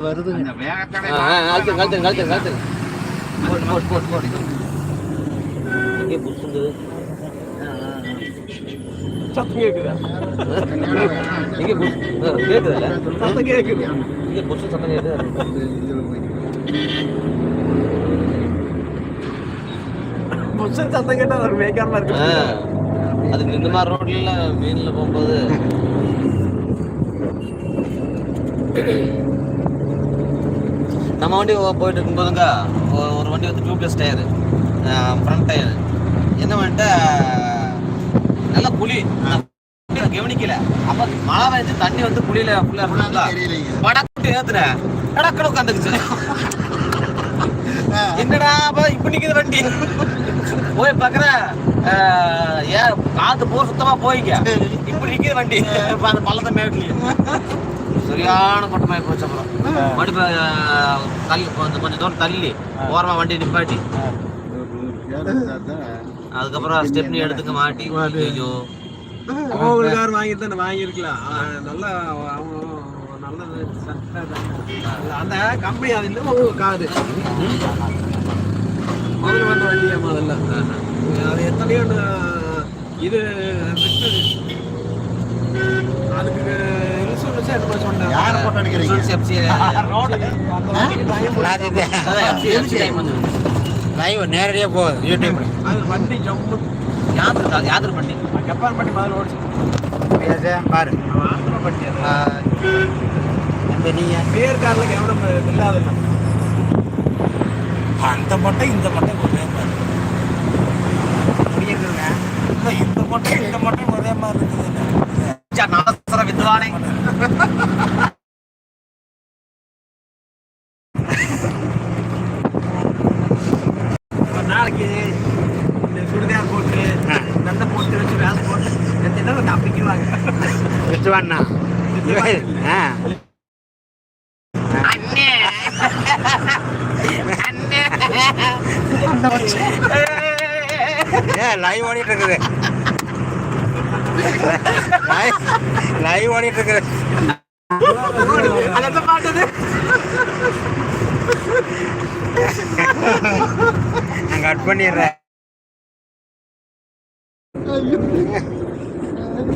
வருது கழுத்து கழுத்து கழுத்து கழுத்து போட்டு போட்டு எங்கே புசுங்குது சத்தம் கேக்குதா? எங்கே புசு கேட்குதுல்ல சத்தம் கேக்குது. இங்கே புசு சத்தம் கேட்குது புஷன் சத்தம் கேட்டா ஒரு மேய்க்காம ஆ, இருக்கு அது இந்த மாதிரி ரோட்ல மீன்ல போகும்போது. நம்ம வண்டி போயிட்டு இருக்கும்போதுங்க ஒரு வண்டி வந்து டியூப்லெஸ் டயரு ஃப்ரண்ட் டயர் என்ன பண்ணிட்டு நல்ல குழியை கவனிக்கல. அப்ப மழை பெஞ்சு தண்ணி வந்து குழியில ஃபுல்லா இருந்தா படக்கு ஏத்துனேன் கடக்கட உட்காந்துக்குச்சு. என்னடா அப்ப இப்ப நிக்குது வண்டி. போய் பாக்குறேன் ஏன் காத்து போர் சுத்தமா போய்க்க. இப்படி நிக்குது வண்டி. அந்த பள்ளத்தை மேட்லயே சரியான கொட்டமாயி போச்சு அப்புறம். அஹ், தள்ளி கொஞ்சம் தூரம் தள்ளி ஓரமா வண்டி நிப்பாட்டி. அதுக்கப்புறம் ஸ்டெப்னி எடுத்துக்க மாட்டி. ஐயோ. அவங்களுக்கு யார் வாங்கி தானே வாங்கியிருக்கலாம் நல்லா அவங்க தானே. அந்த கம்பெனி அது உங்க காது. முதல்ல வந்த வண்டியா முதல்ல அது எத்தனையோ இது time வந்து லைவ் நேரடியா போகுது வண்டி ஜம்மு யாத்திரை யாத்திரை பண்ணி? கப்பார் பண்ணி முதல்ல ஓடிச்சு. பாரு. ஆந்திர பட்டி அது இந்த நீங்க பேர் கார்ல கவனம் இல்லாத அந்த மட்டை இந்த மட்டை ஒரே மாதிரி. புரியுதுங்க இந்த மட்டை இந்த மட்டை ஒரே மாதிரி இருக்குது. வித்வானே ஒரு நாளைக்கு இந்த சுடிதார் போட்டு நண்டை போட்டு வச்சு வேலை போட்டு எத்தனை வந்து அப்படிக்குவாங்க விட்டுவாண்ணா. ஏ லைவ் ஓடிட்டு இருக்குது லைவ் ஓடிட்டு இருக்குது அதை மாட்டது நான் கட் பண்ணிடுறேன்.